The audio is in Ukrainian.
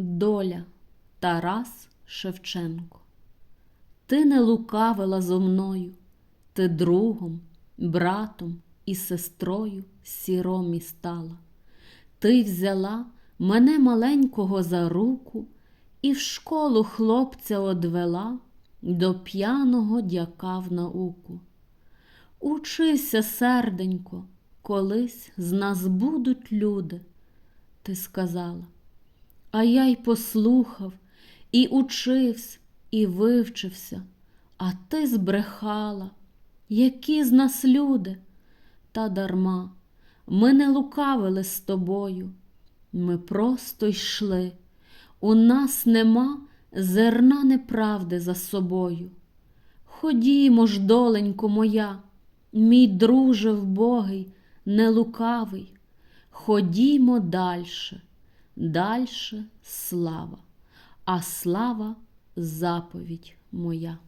Доля Тарас Шевченко. Ти не лукавила зо мною, ти другом, братом і сестрою сіромі стала. Ти взяла мене маленького за руку і в школу хлопця одвела до п'яного дяка в науку. Учися, серденько, колись з нас будуть люди, ти сказала. А я й послухав, і учився, і вивчився, а ти збрехала, які з нас люди, та дарма, ми не лукавили з тобою, ми просто йшли, у нас нема зерна неправди за собою. Ходімо ж, доленько моя, мій друже вбогий, не лукавий, ходімо дальше, дальше слава, а слава заповідь моя.